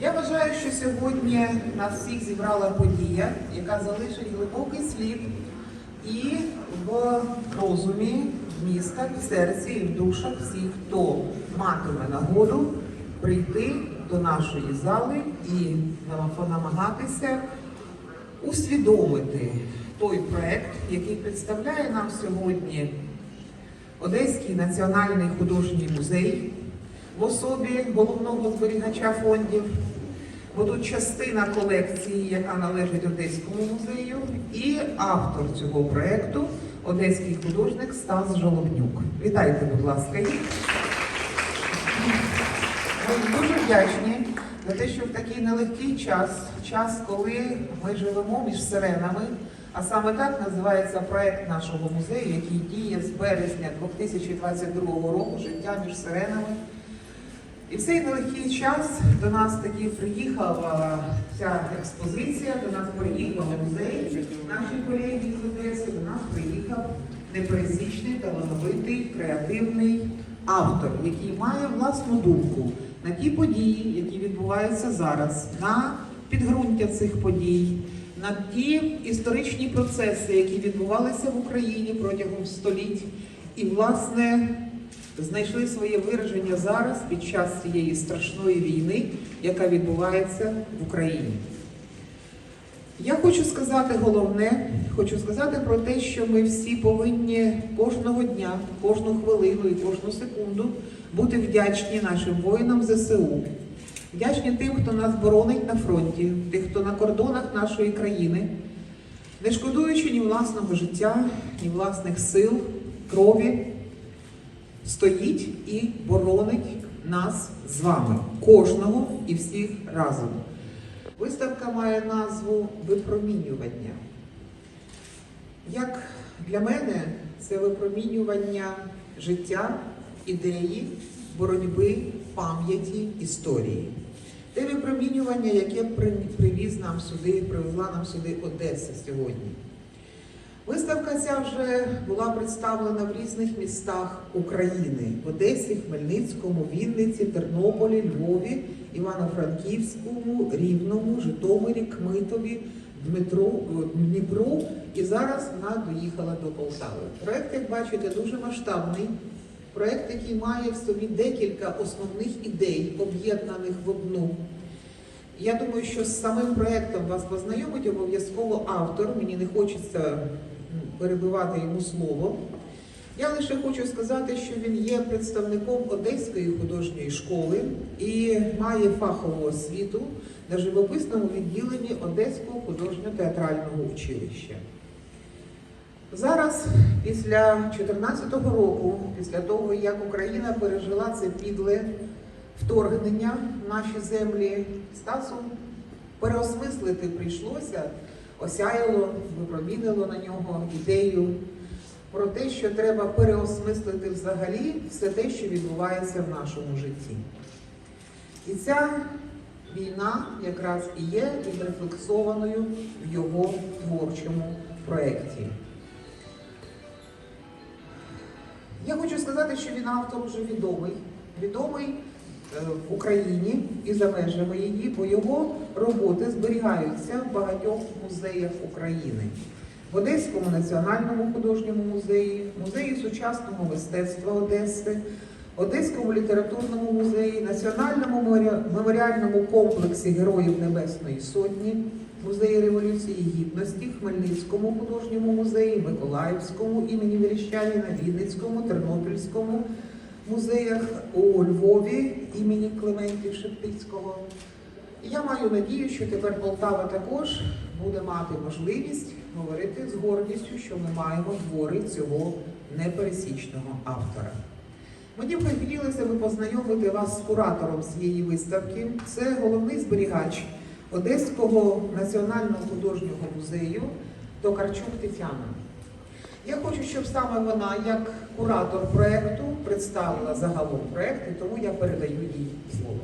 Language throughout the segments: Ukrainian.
Я вважаю, що сьогодні нас всіх зібрала подія, яка залишить глибокий слід і в розумі міста, в серці і в душах всіх, хто матиме нагоду прийти до нашої зали і намагатися усвідомити той проект, який представляє нам сьогодні Одеський національний художній музей в особі головного зберігача фондів. Бо тут частина колекції, яка належить Одеському музею, і автор цього проекту одеський художник Стас Жолобнюк. Вітайте, будь ласка, їх. Ми дуже вдячні за те, що в такий нелегкий час, час, коли ми живемо між сиренами, а саме так називається проект нашого музею, який діє з березня 2022 року життя між сиренами. І в цей нелегкий час до нас таки приїхала ця експозиція, до нас приїхав музей, наші колеги з Одеси, до нас приїхав непересічний, талановитий, креативний автор, який має власну думку на ті події, які відбуваються зараз, на підґрунтя цих подій, на ті історичні процеси, які відбувалися в Україні протягом століть, і, власне, знайшли своє вираження зараз під час цієї страшної війни, яка відбувається в Україні. Я хочу сказати головне, хочу сказати про те, що ми всі повинні кожного дня, кожну хвилину і кожну секунду бути вдячні нашим воїнам ЗСУ, вдячні тим, хто нас боронить на фронті, тих, хто на кордонах нашої країни, не шкодуючи ні власного життя, ні власних сил, крові, стоїть і боронить нас з вами, кожного і всіх разом. Виставка має назву Випромінювання. Як для мене це випромінювання життя, ідеї, боротьби, пам'яті, історії. Те випромінювання, яке привіз нам сюди, привезла нам сюди Одеса сьогодні. Виставка ця вже була представлена в різних містах України: в Одесі, Хмельницькому, Вінниці, Тернополі, Львові, Івано-Франківському, Рівному, Житомирі, Кмитові, Дмитру, Дніпру. І зараз вона доїхала до Полтави. Проект, як бачите, дуже масштабний. Проект, який має в собі декілька основних ідей, об'єднаних в одну. Я думаю, що з самим проектом вас познайомить обов'язково автор. Мені не хочеться перебивати йому слово. Я лише хочу сказати, що він є представником Одеської художньої школи і має фахову освіту на живописному відділенні Одеського художньо-театрального училища. Зараз, після 2014 року, після того, як Україна пережила це підле вторгнення в наші землі, Стасу переосмислити прийшлося, осяяло, випромінило на нього ідею про те, що треба переосмислити взагалі все те, що відбувається в нашому житті. І ця війна якраз і є відрефлексованою в його творчому проєкті. Я хочу сказати, що він автор вже відомий. Відомий в Україні і за межами її, бо його роботи зберігаються в багатьох музеях України. В Одеському національному художньому музеї, музеї сучасного мистецтва Одеси, Одеському літературному музеї, Національному меморіальному комплексі Героїв Небесної Сотні, Музеї Революції Гідності, Хмельницькому художньому музеї, Миколаївському імені Верещагіна, Вінницькому, Тернопільському музеях, у Львові імені Клементів Шептицького. Я маю надію, що тепер Полтава також буде мати можливість говорити з гордістю, що ми маємо твори цього непересічного автора. Мені б хотілося би познайомити вас з куратором цієї виставки. Це головний зберігач Одеського національного художнього музею Токарчук Тетяна. Я хочу, щоб саме вона, як куратор проєкту, представила загалом проєкт, і тому я передаю їй слово.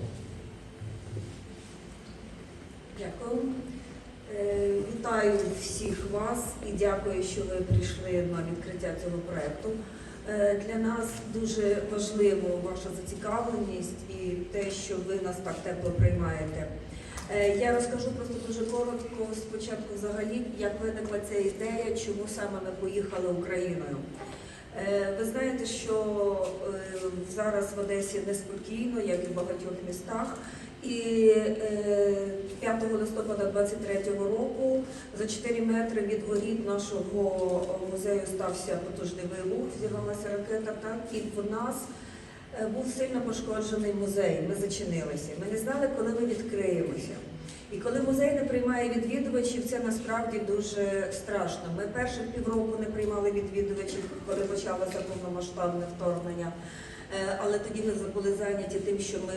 Дякую. Е, Вітаю всіх вас і дякую, що ви прийшли на відкриття цього проекту. Е, Для нас дуже важливо ваша зацікавленість і те, що ви нас так тепло приймаєте. Е, Я розкажу просто дуже коротко спочатку взагалі, як виникла ця ідея, чому саме ми поїхали Україною. Е, Ви знаєте, що е, зараз в Одесі неспокійно, як і в багатьох містах. І е, 5 листопада 23-го року за 4 метри від воріт нашого музею стався потужний вибух, зірвалася ракета, так, і в нас був сильно пошкоджений музей. Ми зачинилися. Ми не знали, коли ми відкриємося. І коли музей не приймає відвідувачів, це насправді дуже страшно. Ми перших півроку не приймали відвідувачів, коли почалося повномасштабне вторгнення. Е, Але тоді ми були зайняті тим, що ми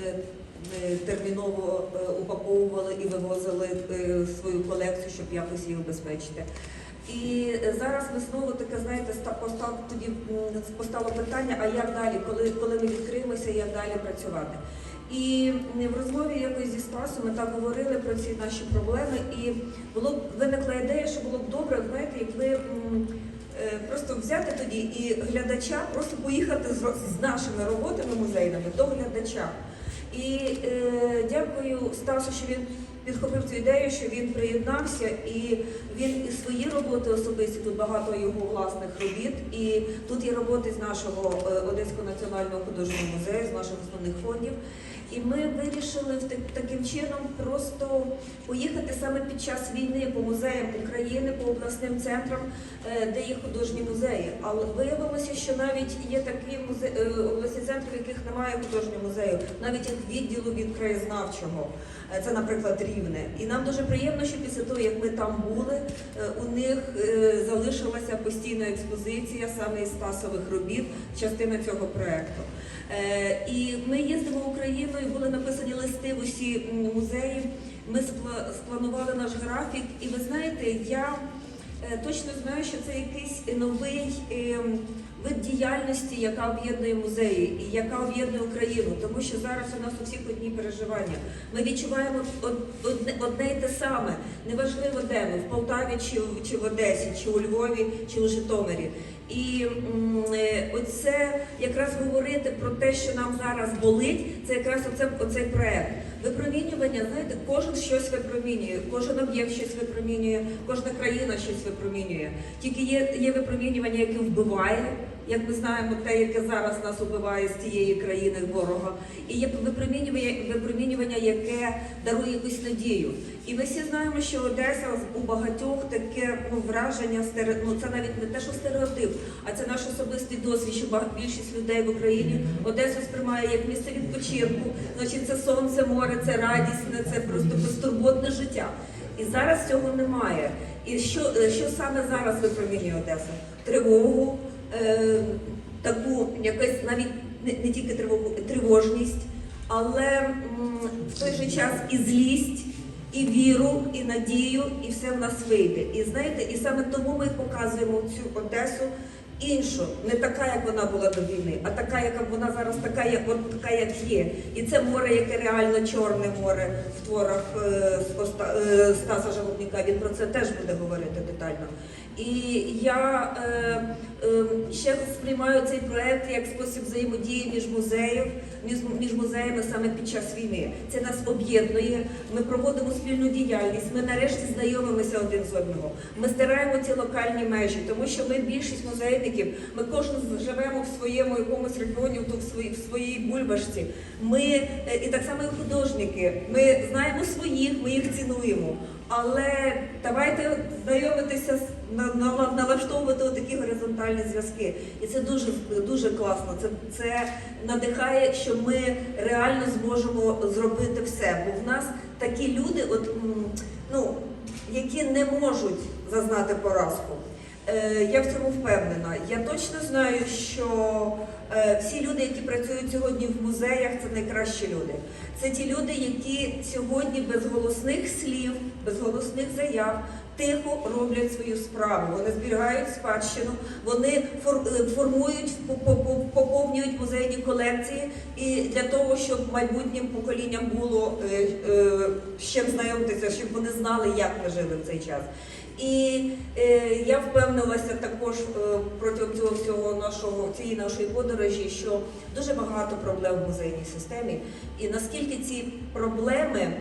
е, терміново е, упаковували і вивозили е, свою колекцію, щоб якось її убезпечити. І е, зараз ми знову таке, знаєте, ста- постав тоді постало питання, а як далі, коли, коли ми відкриємося, як далі працювати. І в розмові якось зі Стасом ми так говорили про ці наші проблеми, і було б виникла ідея, що було б добре, знаєте, якби е, просто взяти тоді і глядача, просто поїхати з, з нашими роботами музейними до глядача. І е, дякую Стасу, що він підхопив цю ідею, що він приєднався, і він і свої роботи особисті, тут багато його власних робіт, і тут є роботи з нашого е, Одеського національного художнього музею, з наших основних фондів. І ми вирішили таким чином просто поїхати саме під час війни по музеям України, по обласним центрам, е, де є художні музеї. Але виявилося, що навіть є такі музе... е, обласні центри, в яких немає художнього музею, навіть як відділу від краєзнавчого. Е, Це, наприклад, рівне. І нам дуже приємно, що після того, як ми там були, у них залишилася постійна експозиція саме із Стасових робіт, частина цього проекту. Е, І ми їздимо Україною, були написані листи в усі музеї. Ми спла- спланували наш графік, і ви знаєте, я точно знаю, що це якийсь новий ем, вид діяльності, яка об'єднує музеї і яка об'єднує Україну, тому що зараз у нас у всіх одні переживання. Ми відчуваємо одне, одне й те саме. Неважливо, де ми в Полтаві, чи, чи в Одесі, чи у Львові, чи у Житомирі. І е, оце якраз говорити про те, що нам зараз болить, це якраз оце, оцей проект. Випромінювання, знаєте, кожен щось випромінює, кожен об'єкт щось випромінює, кожна країна щось випромінює. Тільки є, є випромінювання, яке вбиває, як ми знаємо, те, яке зараз нас убиває з тієї країни ворога, і є випромінювання, випромінювання, яке дарує якусь надію. І ми всі знаємо, що Одеса у багатьох таке ну, враження, ну, це навіть не те, що стереотип, а це наш особистий досвід, що більшість людей в Україні Одесу сприймає як місце відпочинку. Значить, це сонце, море, це радісне, це просто безтурботне життя. І зараз цього немає. І що, що саме зараз випромінює Одеса? Тривогу, е, таку якась навіть не, не тільки тривожність, але в той же час і злість, і віру, і надію, і все в нас вийде. І знаєте, і саме тому ми показуємо цю Одесу іншу, не така, як вона була до війни, а така, яка вона зараз така, як от така, як є. І це море, яке реально чорне море в творах е, е, Стаса Жалобніка. Він про це теж буде говорити детально. І я е, е, ще сприймаю цей проект як спосіб взаємодії між музеїв, між, між музеями саме під час війни. Це нас об'єднує. Ми проводимо спільну діяльність. Ми нарешті знайомимося один з одного. Ми стираємо ці локальні межі, тому що ми більшість музейників. Ми кожен живемо в своєму якомусь регіоні, то в своїй в своїй бульбашці. Ми е, і так само і художники. Ми знаємо своїх, ми їх цінуємо. Але давайте знайомитися з налаштовувати такі горизонтальні зв'язки. І це дуже дуже класно. Це, це надихає, що ми реально зможемо зробити все. Бо в нас такі люди, от ну які не можуть зазнати поразку. Е, Я в цьому впевнена. Я точно знаю, що е, всі люди, які працюють сьогодні в музеях, це найкращі люди. Це ті люди, які сьогодні без голосних слів, без голосних заяв тихо роблять свою справу. Вони зберігають спадщину, вони е, формують, по- по- по- поповнюють музейні колекції і для того, щоб майбутнім поколінням було е, е, з чим знайомитися, щоб вони знали, як ми жили в цей час. І е, я впевнилася також е, протягом цього всього нашого цієї нашої подорожі, що дуже багато проблем в музейній системі, і наскільки ці проблеми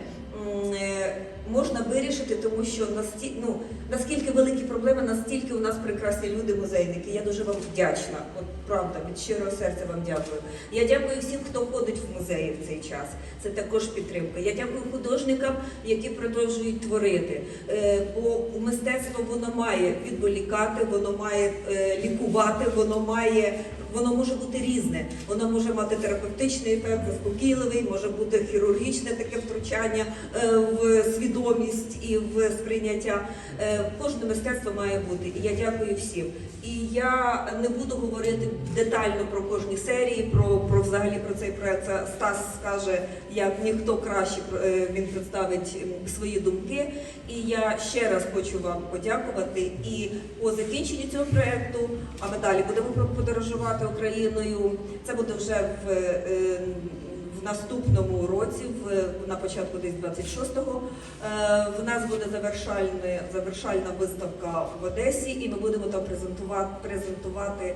е, можна вирішити, тому що насті, ну, наскільки великі проблеми, настільки у нас прекрасні люди, музейники. Я дуже вам вдячна. От правда, від щирого серця вам дякую. Я дякую всім, хто ходить в музеї в цей час. Це також підтримка. Я дякую художникам, які продовжують творити. Е, Бо мистецтво воно має відволікати, воно має е, лікувати, воно має. Воно може бути різне, воно може мати терапевтичний ефект, заспокійливий, може бути хірургічне таке втручання е, в свідомість і в сприйняття. Е, Кожне мистецтво має бути. І я дякую всім. І я не буду говорити детально про кожні серії, про, про взагалі про цей проект. Стас скаже, як ніхто краще е, він представить свої думки. І я ще раз хочу вам подякувати. І по закінченні цього проекту, а ми далі будемо подорожувати Україною. Це буде вже в. е, в наступному році, в на початку десь 26-го, е, в нас буде завершальна, завершальна виставка в Одесі, і ми будемо там презентувати, презентувати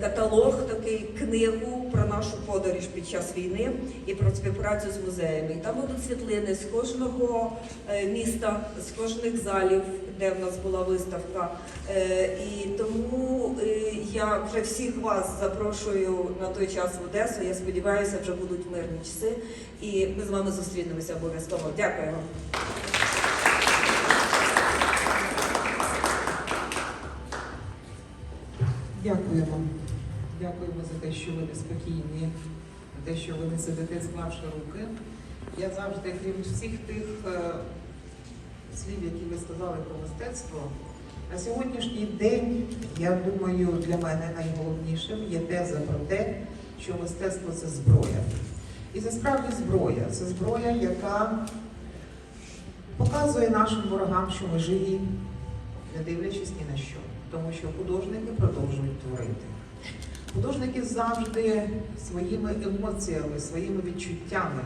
каталог, такий книгу про нашу подорож під час війни і про співпрацю з музеями. І там будуть світлини з кожного е, міста, з кожних залів, де в нас була виставка. І тому я вже всіх вас запрошую на той час в Одесу. Я сподіваюся, вже будуть мирні часи, і ми з вами зустрінемося обов'язково. Дякую вам. Дякуємо. Дякуємо за те, що ви неспокійні, за те, що ви не сидите, склавши руки. Я завжди, крім всіх тих е, слів, які ви сказали про мистецтво, на сьогоднішній день, я думаю, для мене найголовнішим є теза про те, що мистецтво це зброя. І це справді зброя. Це зброя, яка показує нашим ворогам, що ми живі, не дивлячись ні на що. Тому що художники продовжують творити. Художники завжди своїми емоціями, своїми відчуттями,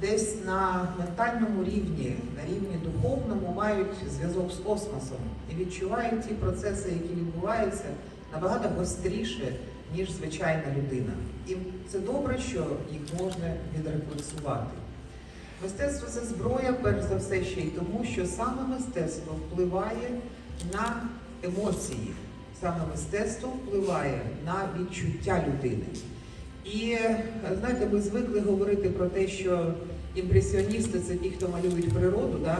десь на ментальному рівні, на рівні духовному, мають зв'язок з космосом і відчувають ті процеси, які відбуваються, набагато гостріше, ніж звичайна людина. І це добре, що їх можна відрефлексувати. Мистецтво це зброя, перш за все, ще й тому, що саме мистецтво впливає на емоції. Саме мистецтво впливає на відчуття людини. І знаєте, ми звикли говорити про те, що імпресіоністи це ті, хто малюють природу. Да?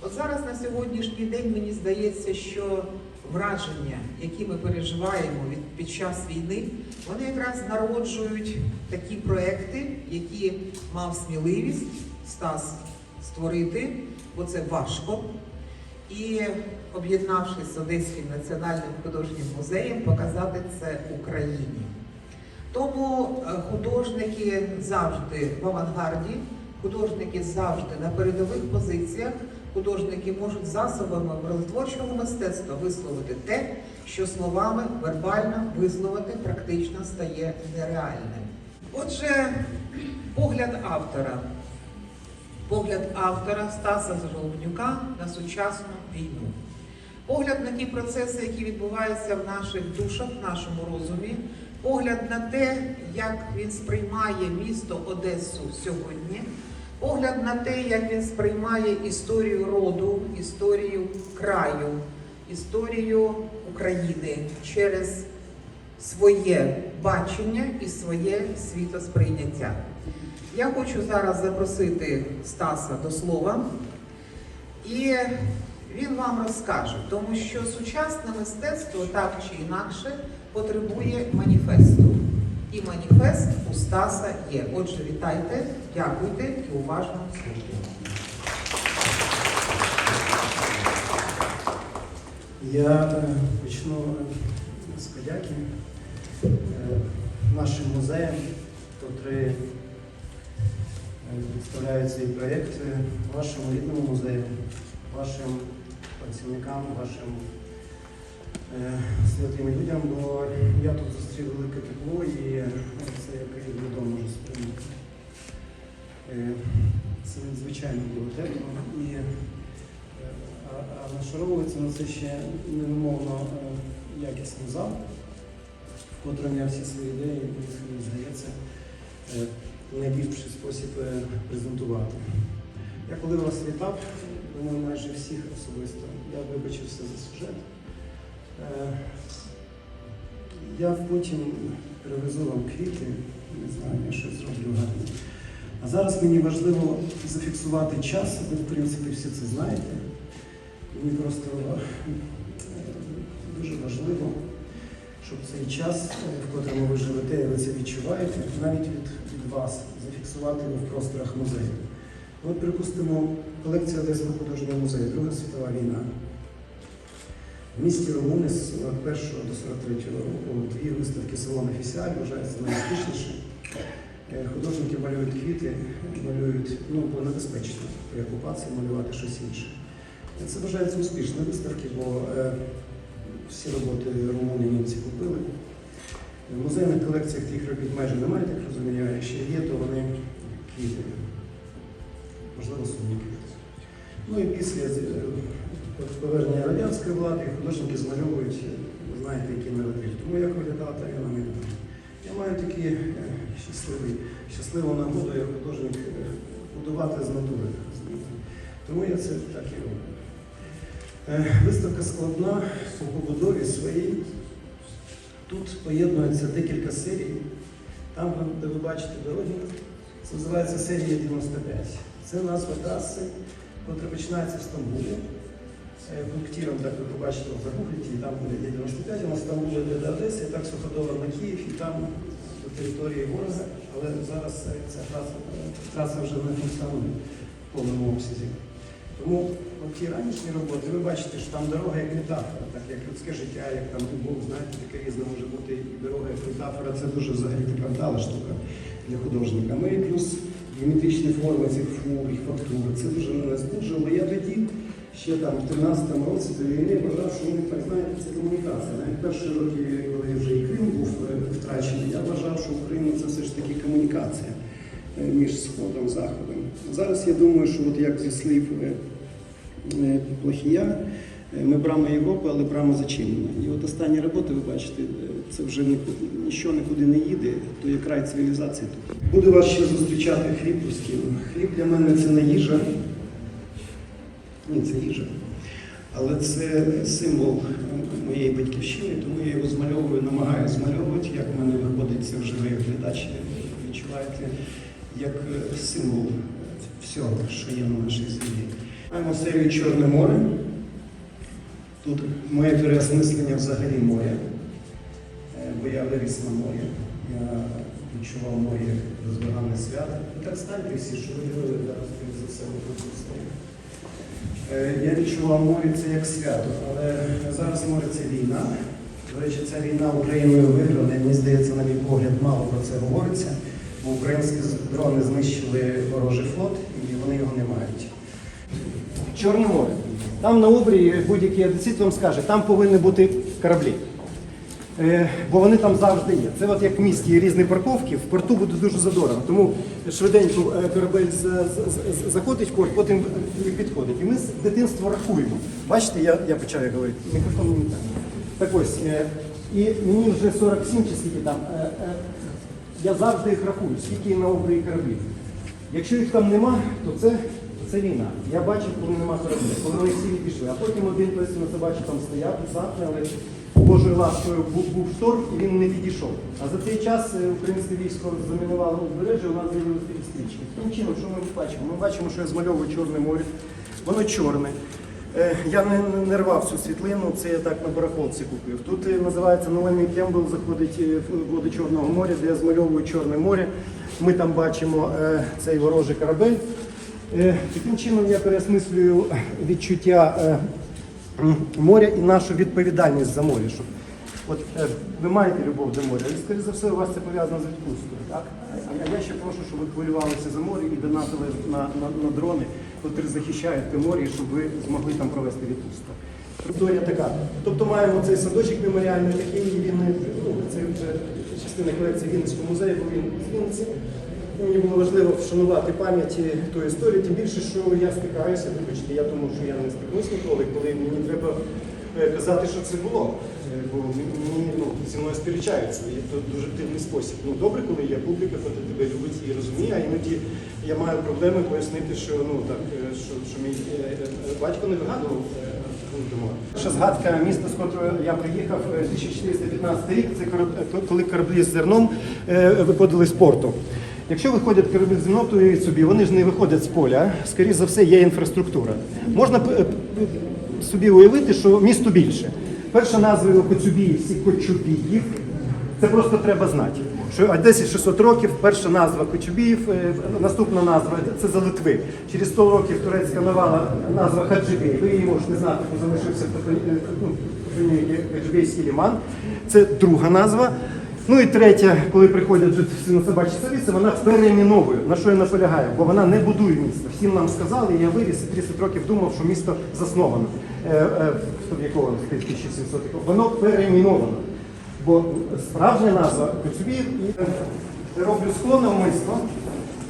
От зараз на сьогоднішній день мені здається, що враження, які ми переживаємо від, під час війни, вони якраз народжують такі проекти, які мав сміливість Стас створити, бо це важко. І об'єднавшись з Одеським національним художнім музеєм, показати це Україні. Тому е, художники завжди в авангарді, художники завжди на передових позиціях, художники можуть засобами образотворчого мистецтва висловити те, що словами вербально висловити практично стає нереальним. Отже, погляд автора. Погляд автора Стаса Жолобнюка на сучасну війну. Погляд на ті процеси, які відбуваються в наших душах, в нашому розумі, погляд на те, як він сприймає місто Одесу сьогодні, погляд на те, як він сприймає історію роду, історію краю, історію України через своє бачення і своє світосприйняття. Я хочу зараз запросити Стаса до слова, і він вам розкаже, тому що сучасне мистецтво так чи інакше потребує маніфесту. І маніфест у Стаса є. Отже, вітайте, дякуйте і уважно слухайте. Я е, почну е, з подяки е, нашим музеям, котрі представляють цей проєкт, вашому рідному музею, вашим працівникам, вашим святим людям, бо я тут зустрів велике тепло і е, це як і вдома можу сприйняти. Е, Це надзвичайно було тепло і е, а, на це ще невимовно е, якісний зал, в котрому я всі свої ідеї, мені здається, е, найліпший спосіб е, презентувати. Я коли вас вітав, думаю, майже всіх особисто, я вибачився за сюжет. Е, Я потім привезу вам квіти, не знаю, я щось зроблю гарне. А зараз мені важливо зафіксувати час, ви, в принципі, всі це знаєте. Мені просто е, дуже важливо, щоб цей час, е, в котрому ви живете, ви це відчуваєте, навіть від, від вас, зафіксувати його в просторах музею. От, припустимо, колекція Одеського художнього музею, Друга світова війна. В місті Румуни з 41 до 43 року дві виставки салону Фісіаль вважаються найуспішніші. Е, Художники малюють квіти, малюють, ну, бо небезпечно при окупації малювати щось інше. Е, Це вважається успішні виставки, бо е, всі роботи румуни німці купили. В музейних колекціях тих робіт майже немає, так розумію, а якщо є, то вони квіти. Можливо, сумні квіти. Ну і після повернення радянської влади художники змальовують, ви знаєте, який наратив. Тому як виглядала та війна ми. Я маю такі е, щасливий, щасливу нагоду як художник е, будувати з натури. Тому я це так і роблю. Е, Виставка складна по побудові своїй. Тут поєднується декілька серій. Там, де ви бачите дороги, це називається серія 95. Це назва траси, яка починається в Стамбулі. Е, Пунктиром, так ви побачите, загуглите, і там буде є 95, вона з Стамбула йде до Одеси, і так суходолом на Київ, і там до території ворога. Але зараз е, ця е, траса вже не функціонує в повному обсязі. Тому ті ранішні роботи, ви бачите, що там дорога як метафора, так як людське життя, як там любов, знаєте, таке різне може бути і дорога як метафора, це дуже взагалі така вдала штука для художника. Ну і плюс геометричні форми цих фур, їх фактури, це дуже мене збуджувало. Я тоді, ще там в 13-му році до війни вважав, що вони так знаєте, це комунікація. Навіть перші роки, коли вже і Крим був втрачений, я вважав, що Україна це все ж таки комунікація е, між Сходом і Заходом. Зараз я думаю, що от як зі слів е, е, Плохія, ми брама Європи, але брама зачинена. І от останні роботи, ви бачите, це вже ніку- нічого нікуди не їде, то є край цивілізації тут. Буду вас ще зустрічати хліб пустів. Хліб для мене це не їжа. Ні, це їжа. Але це символ моєї батьківщини, тому я його змальовую, намагаюся змальовувати, як в мене виходить це вже ви як глядач, відчуваєте, як символ всього, що є на нашій землі. Маємо серію Чорне море. Тут моє переосмислення взагалі море, Е, бо я виріс на морі. Я відчував як бездоганне свято. Ви так станьте всі, що ви герої зараз за все використовуєте. Е, Я відчував море це як свято, але зараз море це війна. До речі, ця війна Україною виграна, мені здається, на мій погляд, мало про це говориться, бо українські дрони знищили ворожий флот і вони його не мають. Чорне море. Там на обрії будь-який одесит вам скаже, там повинні бути кораблі. Е, бо вони там завжди є. Це от як в місті є різні парковки, в порту буде дуже задорого. Тому швиденько е, корабель заходить в порт, потім е, підходить. І ми з дитинства рахуємо. Бачите, я, я почав говорити, мікрофон не так. Так ось, і мені вже 47 чи скільки там. я завжди їх рахую, скільки на обрії кораблів. Якщо їх там нема, то це, це війна. Я бачив, коли нема кораблів, коли вони всі відійшли. А потім один той на собачі там стояв, завтра, але Божою ласкою був, шторм і він не підійшов. А за цей час е, українське військо замінувало узбережжя, у нас з'явилися стрічки. Таким чином, що ми бачимо? Ми бачимо, що я змальовую Чорне море. Воно чорне. Е, Я не, не- рвав цю світлину, це я так на барахолці купив. Тут е, називається Новельний Кембл, заходить в води Чорного моря, де я змальовую Чорне море. Ми там бачимо цей ворожий корабель. Таким чином я переосмислюю відчуття моря і нашу відповідальність за море. Щоб, от е, ви маєте любов до моря, але, скоріше за все, у вас це пов'язано з відпусткою. Так? А- я ще прошу, щоб ви хвилювалися за море і донатили на, на, на дрони котрі захищають Тиморі, щоб ви змогли там провести відпустку. Історія така. Тобто маємо цей садочок меморіальний, такий він ну, це вже частина колекції Вінницького музею, бо він з Вінниці. Мені було важливо вшанувати пам'ять тої історії, тим більше, що я стикаюся, вибачте, я думав, що я не стикнусь ніколи, коли мені треба е, казати, що це було. Е, Бо мені ну, зі мною сперечаються, і це дуже дивний спосіб. Ну добре, коли є публіка, коли тебе любить і розуміє, а іноді я маю проблеми пояснити, що ну так, е, що, що мій батько не вигадував. Ще згадка міста, з котрого я приїхав, е, 1415 рік, це коли кораблі з зерном виходили з порту. Якщо виходять уявіть собі, вони ж не виходять з поля, скоріше за все, є інфраструктура. Можна собі уявити, що місто більше. Перша назва його Коцюбіїв, Кочубіїв. Це просто треба знати. Що а 10-600 років перша назва Кочубіїв, е, наступна назва це за Литви. Через 100 років турецька навала назва Хаджибей. Ви її можете знати, бо залишився е, ну, Хаджибейський ліман. Це друга назва. Ну і третє, коли приходять тут на собачі совіці, вона перейменовує. На що я наполягаю? Бо вона не будує місто. Всім нам сказали, я виріс і 30 років думав, що місто засновано. Е, е, якого 1700 років. Воно перейменовано. Бо справжня назва Коцюбіїв і роблю скло навмисно.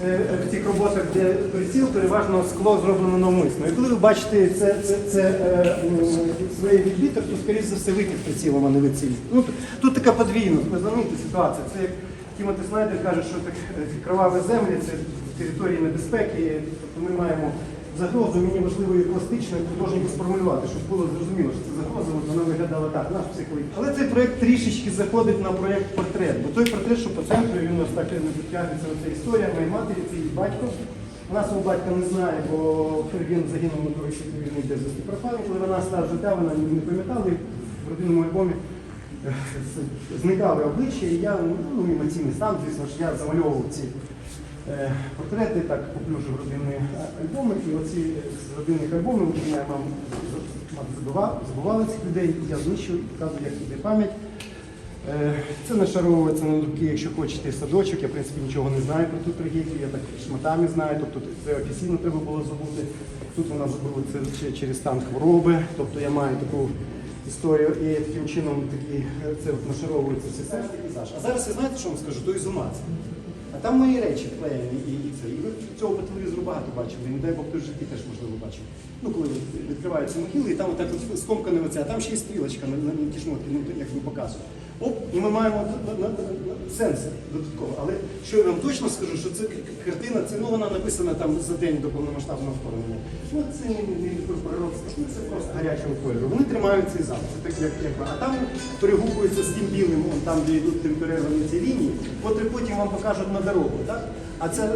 Е, В цих роботах, де приціл, переважно скло зроблено навмисно. І коли ви бачите це, це, це е, своє відбіток, то скоріш за все викид прицілом, а не виціль. Ну, тут, така подвійність, ви зрозумієте ситуація. Це як Тімоти Снайдер каже, що так, е, кроваві землі це території небезпеки. Тобто ми маємо загрозу, мені важливо її пластично і художньо сформулювати, щоб було зрозуміло, що це загроза, вона виглядала так, наш психологічний. Але цей проєкт трішечки заходить на проєкт портрет, бо той портрет, що по центру, він у нас так не дотягнеться на ця історія, моєї матері, це її батько. Вона свого батька не знає, бо він загинув на Другій світовій війні безвісти пропав. Коли вона стала життя, вона не пам'ятала, і в родинному альбомі е, зникали обличчя, і я, ну, емоційний стан, звісно ж, я замальовував ці е, портрети, так поплюжив родинні альбоми, і оці з родинних альбомів я мам забував, забували цих людей, я знищив, показую, як іде пам'ять. Е, Це нашаровується на руки, якщо хочете, садочок. Я, в принципі, нічого не знаю про ту трагедію, я так шматами знаю, тобто це офіційно треба було забути. Тут вона забула через стан хвороби, тобто я маю таку історію, і таким чином такі, е, це нашаровується все. А зараз я знаєте, що вам скажу? То ізумація. А там мої речі клеєні і, і це. І ви цього по багато бачили. І не дай Бог, хтось в житті теж можливо бачив. Ну, коли відкриваються могили, і там отак от скомкане оце, а там ще й стрілочка на, на, на ті шмотки, ну, як ви показує. Оп, і ми маємо сенс додатково. Але що я вам точно скажу, що це картина, це ну вона написана там за день до повномасштабного вторгнення. Ну це не, пророцтво, ну, це просто гарячого кольору. Вони тримають цей. Це так, як, як, а там перегукується з тим білим, там, де йдуть темперовані ці лінії, котрі потім вам покажуть на дорогу. Так? А це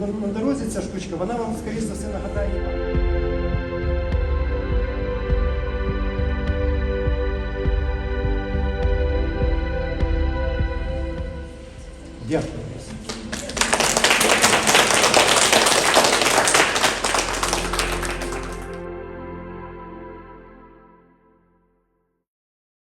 на дорозі ця штучка, вона вам, скоріше за все, нагадає. Дякую.